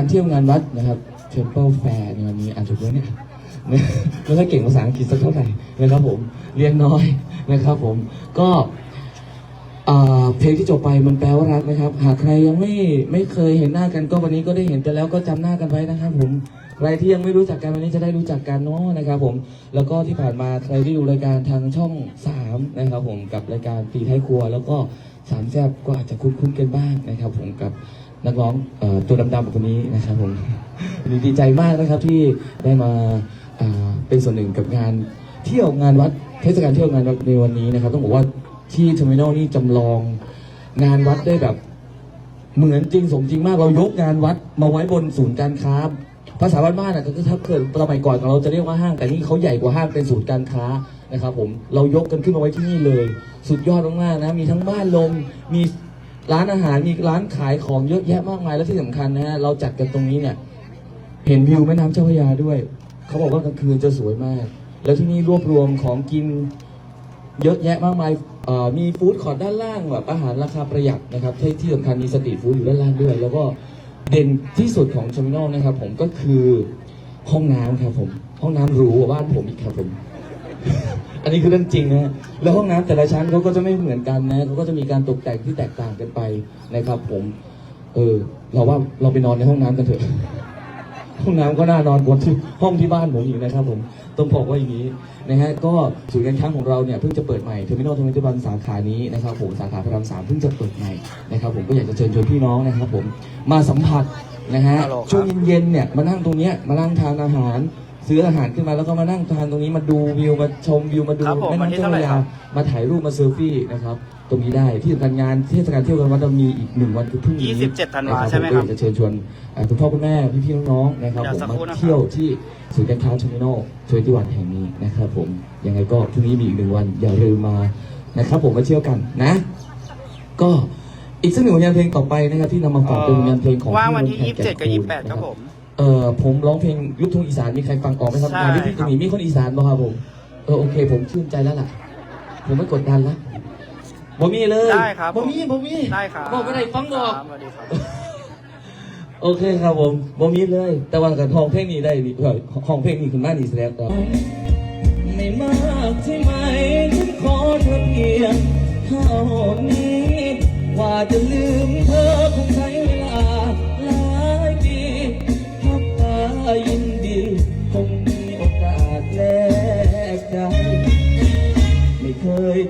กาลเที่ยวงานวัดนะครับ Temple Fair ในวันนี้อ่านถูกไหมเนี่ยเนี่ยไม่ค่อยเก่งภาษาอังกฤษสักเท่าไหร่นะครับผมเรียนน้อยนะครับผมก็เพลงที่จบไปมันแปลว่ารักนะครับ หากใครยังไม่ไม่เคยเห็นหน้ากันก็วันนี้ก็ได้เห็นกันแล้วก็จำหน้ากันไว้นะครับผมใครที่ยังไม่รู้จักกันวันนี้จะได้รู้จักกันเนาะนะครับผมแล้วก็ที่ผ่านมาใครที่ดูรายการทางช่อง3นะครับผมกับรายการตีท้ายครัว แล้วก็สามแซบก็อาจจะคุ้นๆกันบ้างนะครับผมกับ นักร้องอตัวดำๆคนนี้นะครับผมดีใจมากนะครับที่ได้มาเป็นส่วนหนึ่งกับงานเที่ยวงานวัดเทศกาลเที่ยวงานวัดในวันนี้นะครับ ต้องบอกว่าที่เทอร์มินอลนี่จำลองงานวัดได้แบบเหมือนจริงสมจริงมากเรายกงานวัดมาไว้บนศูนย์การค้าภาษาบ้านๆน่ะก็คือถ้าเกิดสมัยก่อนเราจะเรียกว่าห้าง แต่นี่เขาใหญ่กว่าห้างเป็นศูนย์การค้านะครับ ผมเรายกกันขึ้นมาไว้ที่นี่เลย สุดยอดมากๆนะ มีทั้งบ้านลมมี ร้านอาหารมีร้านขายของเยอะแยะมากมายแล้วที่สำคัญนะฮะเราจัดกันตรงนี้เนี่ย เห็นวิวแม่น้ำเจ้าพระยาด้วย เขาบอกว่ากลางคืนจะสวยมาก แล้วที่นี่รวบรวมของกินเยอะแยะมากมายมีฟู้ดคอร์ทด้านล่างแบบอาหารราคาประหยัดนะครับที่ที่สำคัญมีสตรีทฟู้ดอยู่ด้านล่างด้วย แล้วก็เด่นที่สุดของเทอร์มินอลนะครับ ผมก็คือห้องน้ำครับผม ห้องน้ำหรูกว่าบ้านผมอีกครับผม อันนี้คือเรื่องจริงนะฮะแล้วห้องน้ำแต่ละชั้นเขาก็จะไม่เหมือนกันนะเขาก็จะมีการตกแต่งที่แตกต่างกันไปนะครับ ผม เออ เราว่าเราไปนอนในห้องน้ำกันเถอะ ห้องน้ำก็น่านอนกว่าที่ห้องที่บ้านผมอีกนะครับผม ต้องบอกว่าอย่างนี้นะฮะ ก็ศูนย์การค้าของเราเนี่ยเพิ่งจะเปิดใหม่เทอร์มินอลทเวนตี้วันสาขานี้นะครับผม สาขาพระรามสามเพิ่งจะเปิดใหม่นะครับผมก็อยากจะเชิญชวนพี่น้องนะครับผมมาสัมผัสนะฮะฮัลโหลครับช่วงเย็นๆเนี่ยมานั่งตรงเนี้ยมานั่งทานอาหาร ซื้ออาหารขึ้นมาแล้วก็มานั่งทานตรงนี้มาดูวิวมาชมวิวมาดูครับผมแม่วันนี้น้ำเจ้าพระเท่าไหร่ยาครับ มาถ่ายรูปมาเซลฟี่นะครับตรงนี้ได้ที่สำคัญงานเทศกาลเที่ยวกันวัดเรามีอีกหนึ่งวันคือพรุ่งนี้27ธันวาะใช่ไหมผคก็รับอยากจะเชิญชวนเอ่อคุณพ่อคุณแม่พี่ๆน้องๆนะครับเดี๋ผยวมสักมาครู่นะครับ เที่ยวที่ศูนย์การค้าเทอร์มินอลทเวนตี้วันแห่งนี้นะครับผมยังไงก็พรุ่งนี้มีอีกหนึ่งวันอย่าลืมมานะครับผมมาเที่ยวกันนะ ก็อีกสักหนึ่งผลงานเพลงต่อไปนะครับที่นำมาฝากเป็นผลงานเพลงของว่างวันที่พี่มนต์แคน27กับแก่นคูณ28ครับผม เออผมร้องเพลงลูกทุ่งอีสานมีใครฟังออกไหมครับใช่งานที่พี่ครัจะบมีมีคนอีสานบ่ครับผมเออโอเค ผมชื่นใจแล้วล่ะ ผมไม่กดดันแล้วบ่มีเลยได้ครับบ่มีบ่มีได้ครับบอกไม่ได้ฟังดอก ครับสวัสดีครับ โอเคครับผมบ่มีเลย แต่ว่ากับห้องเพลงนี้ได้ดีเออห้องเพลงนี้คุณมาดีแสดงต่อไม่มากใช่ไหมฉันขอเธอเพียงเท่านี้ ว่าจะลืมเธอคงใช้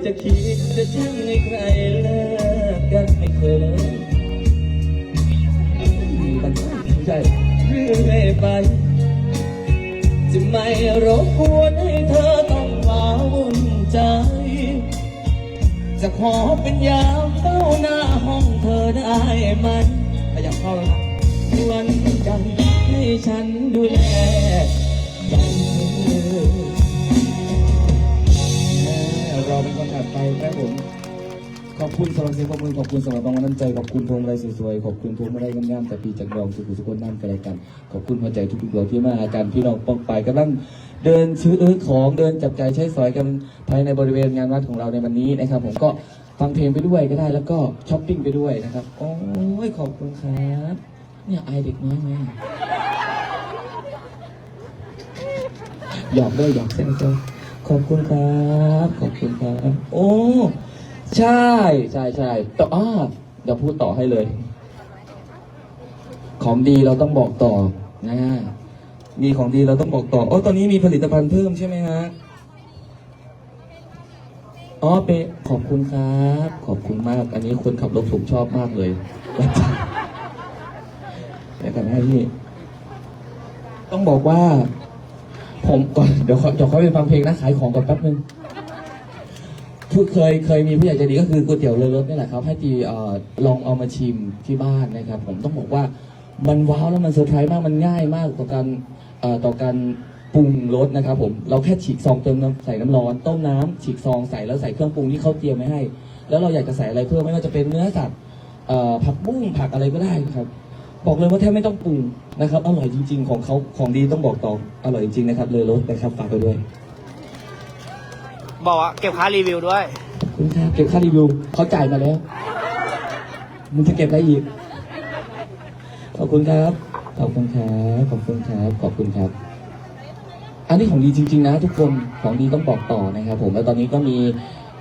จะคิดจะช่างให้ใครเลิกกันไม่เคยเลยมันใช่เรื่อยไป จะไม่รบกวนให้เธอต้องมาวุ่นใจ จะขอเป็นยามเฝ้าหน้าห้องเธอได้ไหมขยับเข้าแล้ววันจันทร์ให้ฉันดูแล เป็นคนถัดไปครับผม ขอบคุณสำหรับเสียงปรบมือขอบคุณสำหรับบางวันน้ำใจ ขอบคุณพวงมาลัยสวยๆ ขอบคุณพวงมาลัยงามๆแต่ปีจากดองสุขุสุขนน้ำกันอะไรกัน ขอบคุณหัวใจทุกๆดวงที่มาอาการพี่น้องป้องไปกำลังเดินซื้อเออของเดินจับใจใช้สอยกันภายในบริเวณงานวัดของเราในวันนี้นะครับ ผมก็ฟังเพลงไปด้วยก็ได้แล้วก็ช้อปปิ้งไปด้วยนะครับ โอ้ยขอบคุณครับเนี่ยไอเด็กน้อยไหมหยอกด้วยหยอกเส้นเจ้า อบคุณครับ ขอบคุณครับ โอ้ ใช่ใช่ใช่ต่ออ้าเดี๋ยวพูดต่อให้เลย ของดีเราต้องบอกต่อนะมีของดีเราต้องบอกต่อโอ้ตอนนี้มีผลิตภัณฑ์เพิ่มใช่ไหมฮะอ๋อเปขอบคุณครับ ขอบคุณมาก อันนี้คนขับรถผมชอบมากเลยแต่กันนะพี่ต้องบอกว่า ผมก่อนเดี๋ยวขอเดี๋ยวขอไปฟังเพลงนะขายของก่อนแป๊บนึงผู้เคยเคยมีผู้ใหญ่ใจดีก็คือก๋วยเตี๋ยวเรือรสนี่แหละครับ ให้ตีเอ่อลองเอามาชิมที่บ้านนะครับ ผมต้องบอกว่ามันว้าวแล้วมันเซอร์ไพรส์มากมันง่ายมากต่อการเอ่อต่อการปรุงรสนะครับ ผมเราแค่ฉีกซองเติมน้ำใส่น้ำร้อนต้มน้ำฉีกซองใส่แล้วใส่เครื่องปรุงที่เขาเตรียมไว้ให้ แล้วเราอยากจะใส่อะไรเพิ่มไม่ว่าจะเป็นเนื้อสัตว์เอ่อผักบุ้งผักอะไรก็ได้ครับ บอกเลยว่าแทบไม่ต้องปรุงนะครับอร่อยจริง ๆ ของเขาของดีต้องบอกต่ออร่อยจริงๆนะครับเลยรสนะครับฝากไปด้วยบอกว่าเก็บค่ารีวิวด้วยขอบคุณครับเก็บค่ารีวิวเขาจ่ายมาแล้วมึงจะเก็บอะไรอีกขอบคุณครับ ขอบคุณครับขอบคุณครับขอบคุณครับ อันนี้ของดีจริง ๆ นะ ทุกคนของดีต้องบอกต่อนะครับ ผมแล้วตอนนี้ก็มี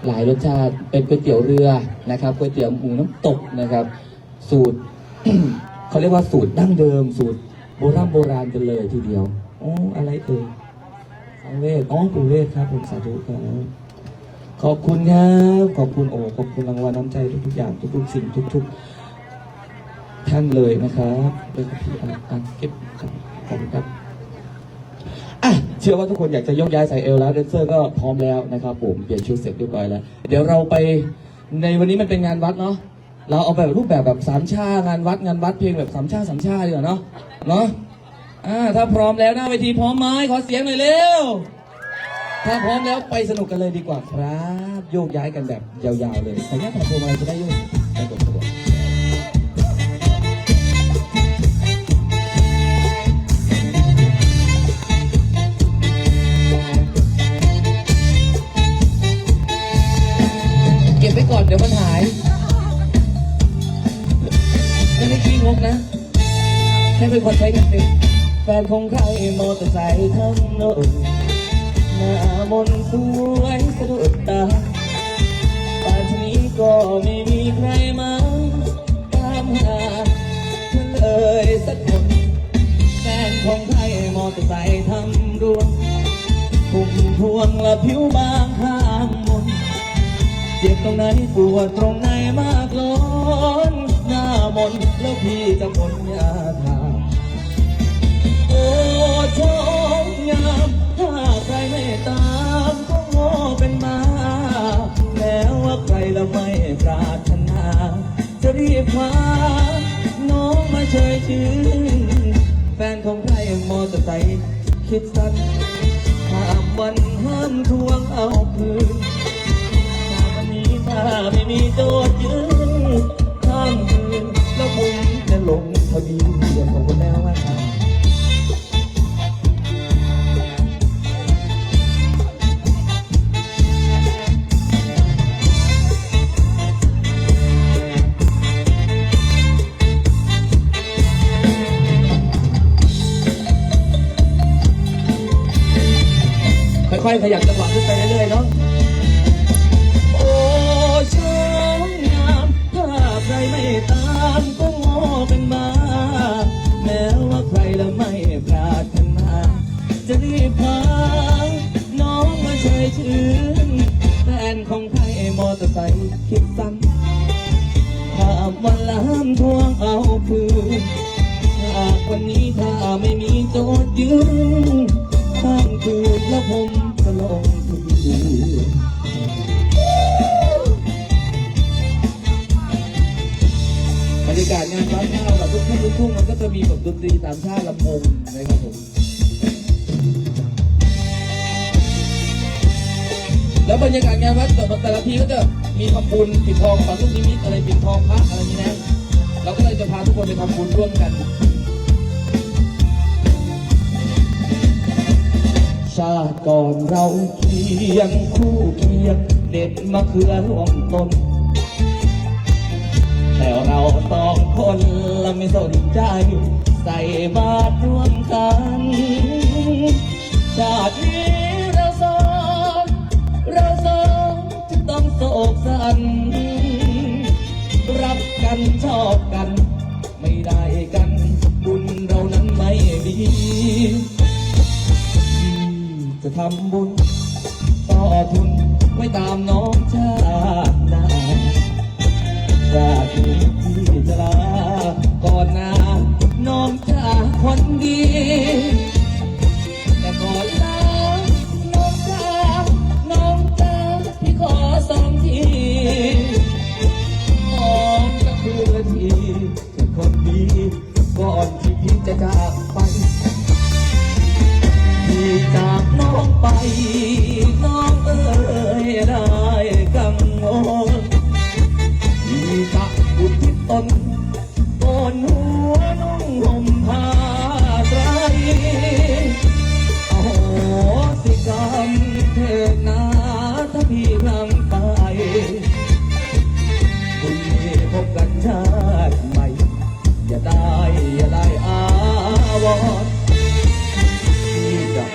หลายรสชาติเป็นก๋วยเตี๋ยวเรือนะครับก๋วยเตี๋ยวหมูน้ำตกนะครับ สูตร เขาเรียกว่าสูตรดั้งเดิม สูตรโบราณโบราณกันเลยทีเดียวอ๋ออะไรเอ่ยสังเวชอ๋อปูเวชครับผมสาธุครับขอบคุณครับขอบคุณโอ้ขอบคุณรางวัลน้ำใจทุกๆอย่างทุกๆสิ่งทุก ๆ ท่านเลยนะครับเลยครับพี่อะเก็บครับขอบคุณครับอะเชื่อว่าทุกคนอยากจะยกย้ายใส่เอลแล้วแดนเซอร์ก็พร้อมแล้วนะครับผมเปลี่ยนชุดเสร็จเรียบร้อยแล้ว เดี๋ยวเราไปในวันนี้มันเป็นงานวัดเนาะ เราเอาแบบรูปแบบแบบสามชางานวัดงานวัดเพลงแบบสามชาสามชาดีกว่าเนาะเนาะอ่าถ้าพร้อมแล้วหน้าเวทีพร้อมไหมขอเสียงหน่อยเร็วถ้าพร้อมแล้วไปสนุกกันเลยดีกว่าครับ โยกย้ายกันแบบยาวๆเลยขออนุญาตถอดพวงมาลัยจะได้โยกสะดวกสะด คงใครมอเตอร์ไซค์ทั้งโนหน้ามนต์สวยสะดุดตาป่านนี้ก็ไม่มีใครมาตามหาเธอเลยสักคนแฟนของไทยมอเตอร์ไซค์ทำรวงพุ่มพวงละผิวบางข้างมนเจ็บตรงไหนปวดตรงไหนมากล้นหน้ามนต์แล้วพี่จะพ้นยาทา โอ้ชมงามถ้าใครไม่ตามก็โง่เป็นมาแล้วว่าใครละไม่ปรารถนา จะรีบพาน้องมาเชยชื่นแฟนของใครมอเตอร์ไซค์คิดสั้นห้ามวันห้ามทวงเอาคืนถ้าวันนี้ถ้าไม่มีโจทย์ยืนข้ามคืนแล้วมุมจะลงพอดีเรื่องของคนแล้วว่า บรรยากาศงานวัดถ้าเราแบบทุกทุ่งทุกทุ่งมันก็จะมีแบบดนตรีตามชาติลำวงนะครับผมแล้วบรรยากาศงานวัดแต่ละแต่ละทีก็จะมีทำบุญปิดทองฝังลูกนิมิตอะไรปิดทองพระอะไรนี้นะเราก็เลยจะพาทุกคนไปทำบุญร่วมกันชาติก่อนเราเคียงคู่เคียงเด็ดมะเขือร่วมต้น แต่เราสองคนละไม่สนใจ ใส่บาตรร่วมกัน ชาตินี้เราสองเราสองจึงต้องโศกสัน รักกันชอบกัน ไม่ได้กัน บุญเรานั้นไม่ดีจะทำบุญ ต่อทุนไว้ตามน้องชาติ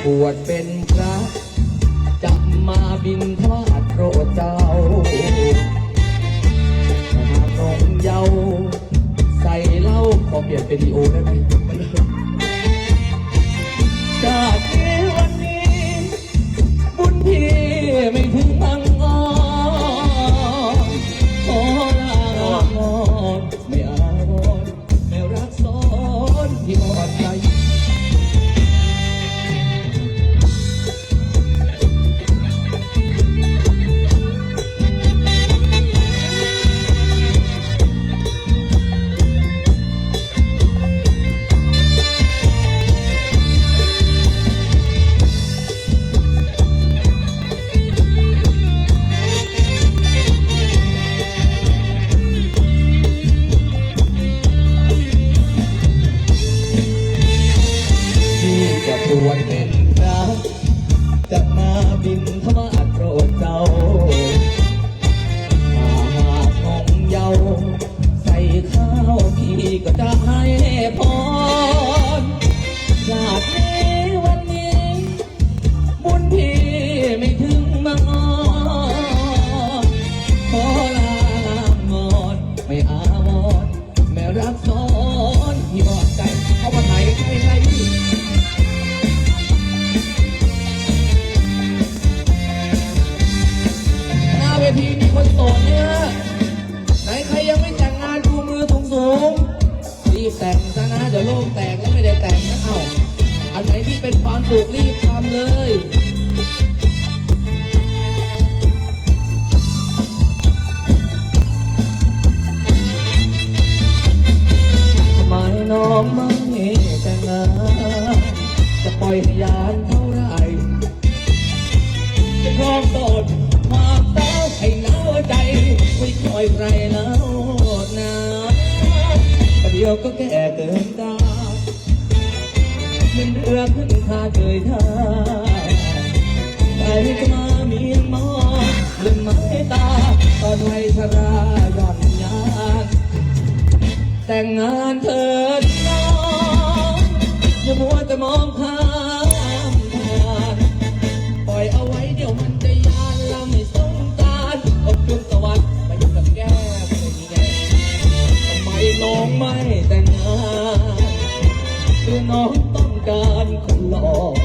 ปวดเป็นพระจับมาบินทวาทโปรเจ้าหาตรงเยาใส่เหล้าขอเปลี่ยนเป็นดีโอได้ไหม่เป็นความถูกรีบทำเลยไม่น้อมไม่แต่งงานจะปล่อยยานเท่าไรจะพร้อมโดดมาเต้าให้หนาวใจ ไม่คอยใครแล้วนะประเดียวก็แก่เกินตา นเรือขึ้นทาเคยท่าไปจะมาเมียมองลืมไม้ตาตอนไว้ชราหย่อนยานแต่งงานเถิดน้องอย่ามัวจะมองข้ามผ่านปล่อยเอาไว้เดี๋ยวมันจะยานละไม่สงสารขอบคุณสวัสดิ์ไปอยู่กับแก้มเป็นไงทำไมน้องไม่แต่งงานคือน้องต้อง การคนหลอก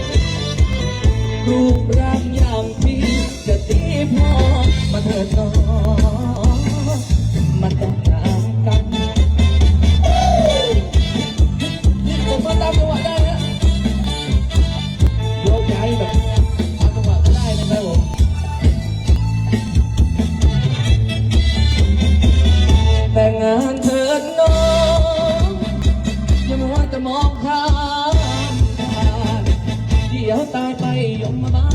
รูปร่างอย่างพี่จะตีพอมาเถิดน้องมาแต่ from my.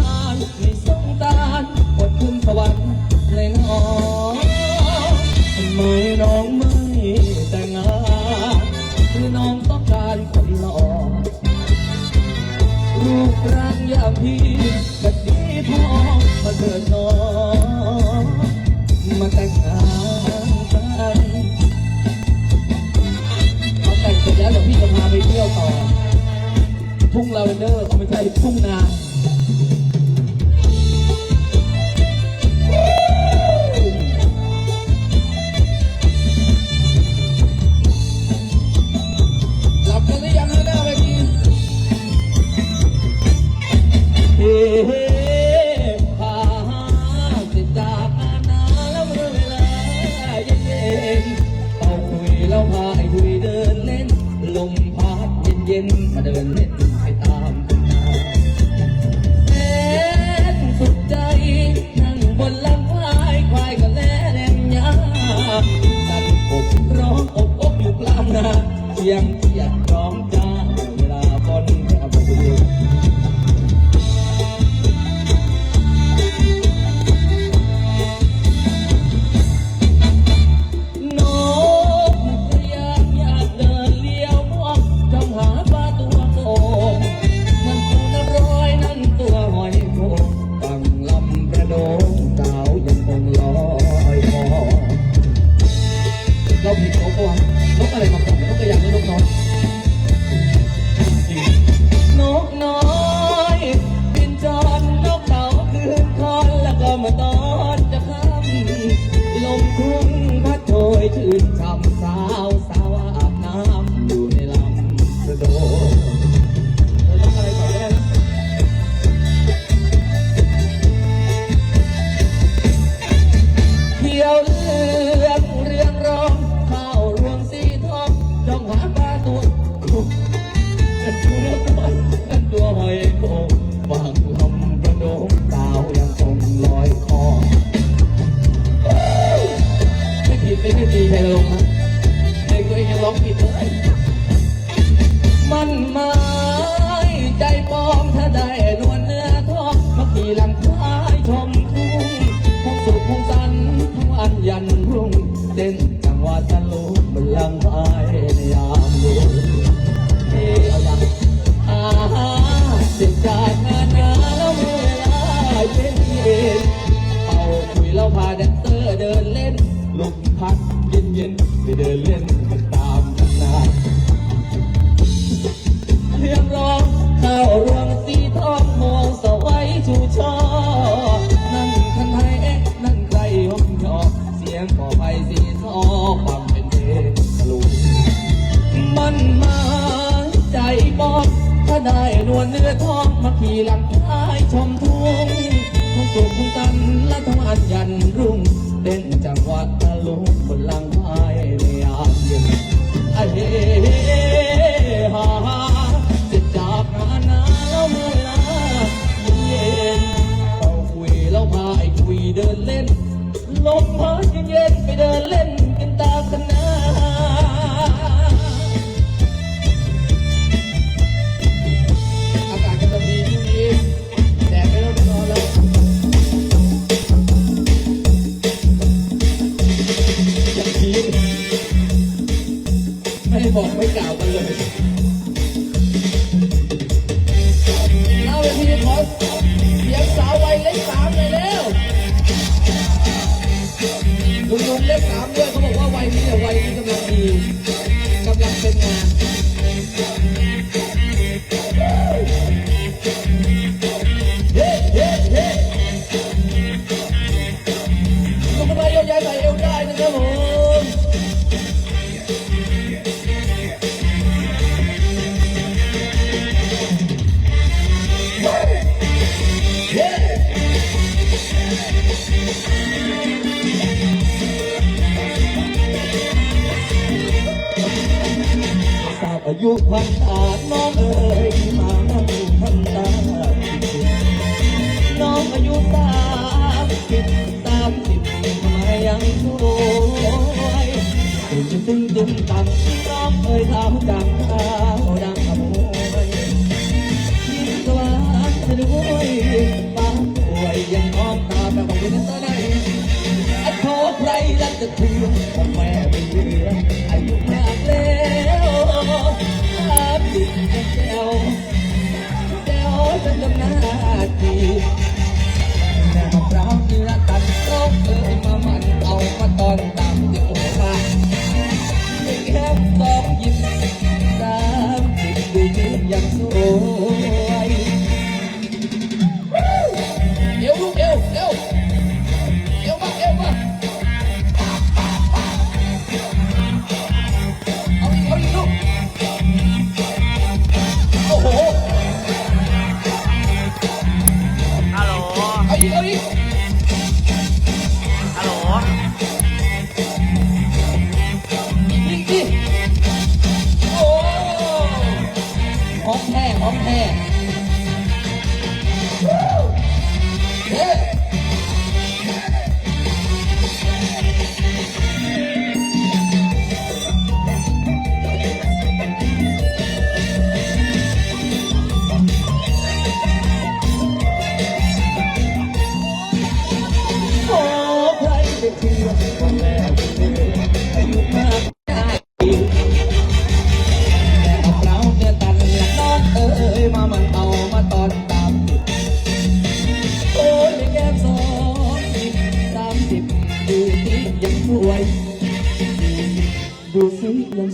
อยากร้องจ้าเวลาฝนเอาไปดู ได้นวลเนื้อทองมาขี่หลังท้ายชมทุ่งคงสุขคงตันและทั้งวันยันรุ่งเต้นจังหวะตะลุงบนลังพายในยามเย็นไอ้เฮ้ฮ่าฮ่าเสร็จากงานนาแล้วเมื่อลาเย็นเราคุยแล้วพาไอ้คุยเดินเล่นลมพัดเย็นๆไปเดินเล่น บอกไม่กล่าวกันเลย อายุพันตาน้องเอ๋ยมานั่งพันตาน้องอายุสามสิบสามสิบมายังสวยตึงตึงตึงตัง อี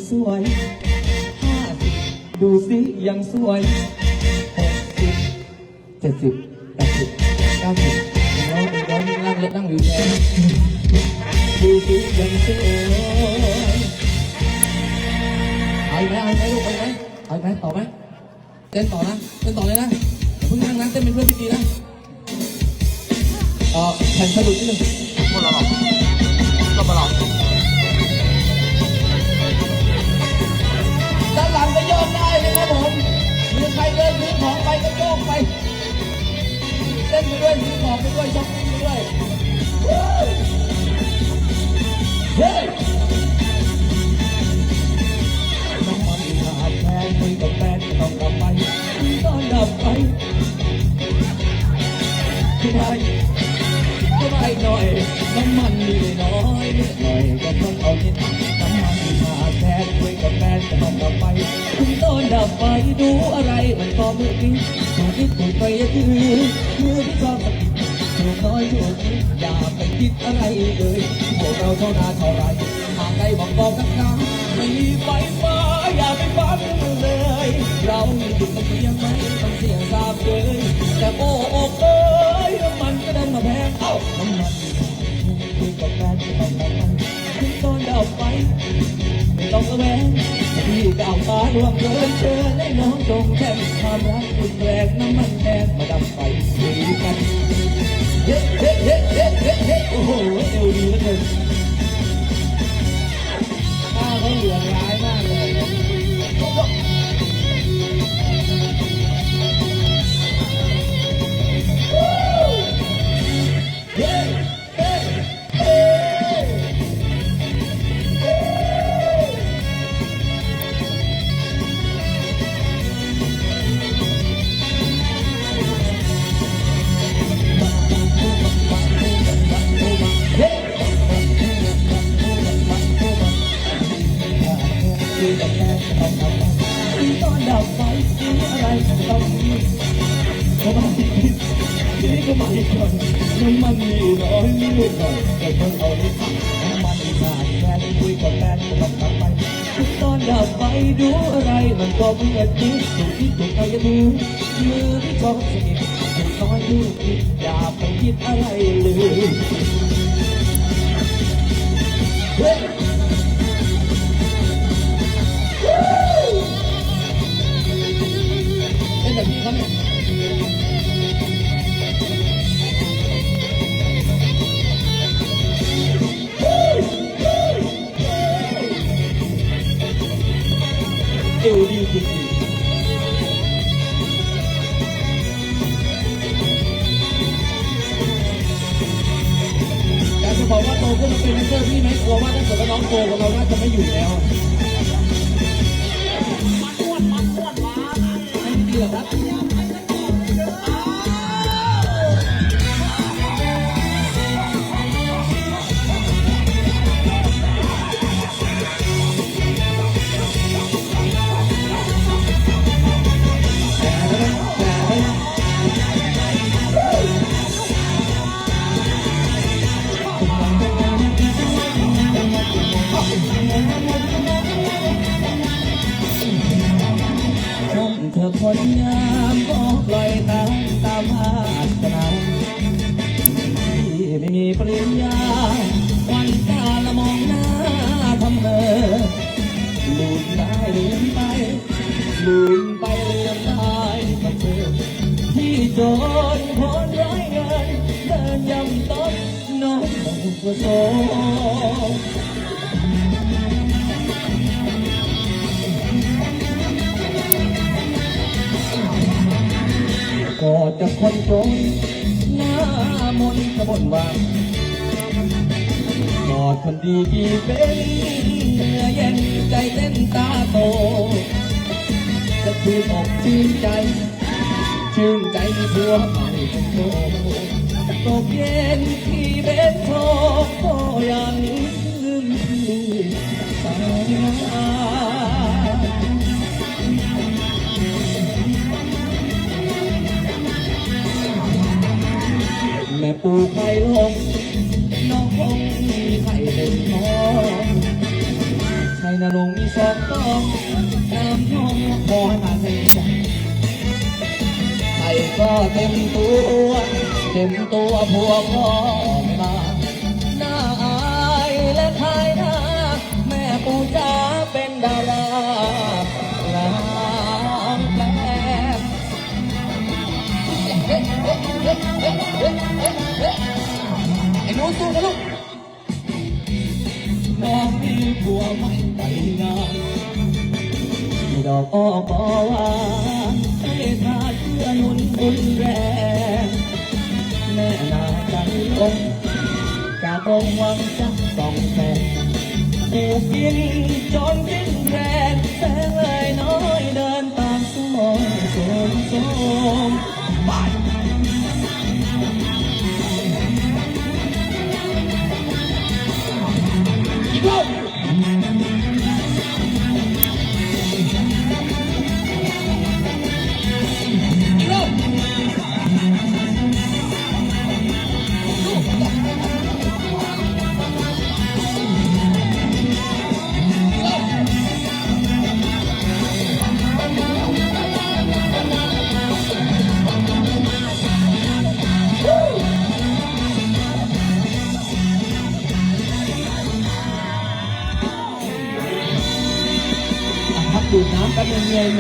สวยห้าสิบดูสิยังสวยหกสิบเจ็ดสิบแปดสิบเก้าสิบน้องน้องนั่งเล็กนั่งวิวแชร์ดูสิยังสวยเอาไหมเอาไหมลูกเอาไหมเอาไหมต่อไหมเต้นต่อนะเต้นต่อเลยนะเพิ่งนั่งนะเต้นเป็นเพื่อนพี่ตีนะเออแผ่นสะดุดนิดนึงพูดแล้วหรอ ใครเดินถือของไปก็โยกไปเต้นไปด้วยถือของไปด้วยช้อปปิ้งไปด้วยเฮ้ยน้ำมันขาดแพงคุยกับแฟนต้องกลับไปต้อนดับไปก็ไม่ก็ไมหน่อยน้ำมันมีน้อยหน่อยก็ต้องเอานิดน้ำมัน มีขาดแทนคุยกับแฟนก็ต้องดับไฟคุณต้นดับไฟดูอะไรมันก็มืดดิ้งถูกคิดถูกไปอย่าถือมือที่ชอบสะกิดถูกน้อยถูกนิดอย่าไปคิดอะไรเลยพวกเราเท่านาเท่าไรหากใครบอกบอกกันนะไม่มีไฟฟ้าอย่าไปฟังเลย เราอยู่มันเสียงไหมมันเสียงสาบเลยแต่โอ้โอ้เอ้ยมันก็ดันมาแพงเอ้าน้ำมันคุยกับแฟนที่ต้องการมันถึงตอนดับไฟ ต้องแสวงพี่ก้าวฟ้าดวงเกินเชิญให้น้องจงแค่ความรักคุณแรงน้ำมันแดงมาดับไฟคุยกันเฮ้เฮ้เฮ้เฮ้เฮ้เฮ้โอ้โหเอวดีเหลือเกิน ถูดผิดอย่าไปคิดอะไรเลย กอดคนดีกี่เป็นเนื้อเย็นใจเต้นตาโตจะชื่นอกชื่นใจ ชื่นใจมีผัวใหม่เป็นโตตกเย็นที่เบ็ดโทโตยัง แม่ปูไข่ลงน้องคงมีไข่เป็นน้องไข่นาลงมีสองต้องน้ำน้องพอให้มาเป็นใจไข่ก็เต็มตัว เต็มตัวพัวพ่อ กันลูกนองมีผัวไม่ไปงานมีดอกอ้อปอว่าให้ทาเชื่อนุนบุญแรงแม่นาใจลงจากองวังจักต้องแฟนผูกกินจนสิ้นแรงแสงเลยน้อยเดินตามสมองโสมโสม Whoa!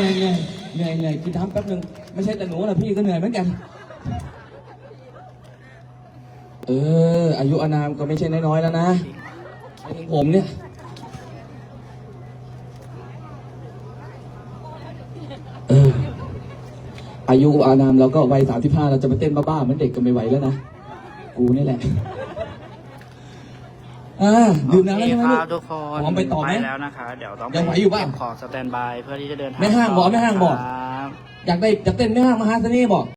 เหนื่อยเหนื่อยเหนื่อยเหนื่อยเหนื่อยกินน้ำแป๊บนึงไม่ใช่แต่หนูนะพี่ก็เหนื่อยเหมือนกัน เออ อายุอานามก็ไม่ใช่น้อยๆแล้วนะไอ้ผมเนี่ยเอออายุอานามเราก็วัยสามสิบห้าเราจะมาเต้นบ้าๆเหมือนเด็กก็ไม่ไหวแล้วนะ กูนี่แหละ อ่าดื่มน้ำแล้วใช่ไหมโอลูเคกครับทุกคนพร้อมไปต่อไหมแล้วนะคะ เดี๋ยวต้องยังไหวอยู่ป่ะเก็บของสแตนบายเพื่อที่จะเดินทางไม่ห้างบอกไม่ห้างบอก ครับ อยากได้อยากเต้นไม่ห้างมหาเสน่ห์บอก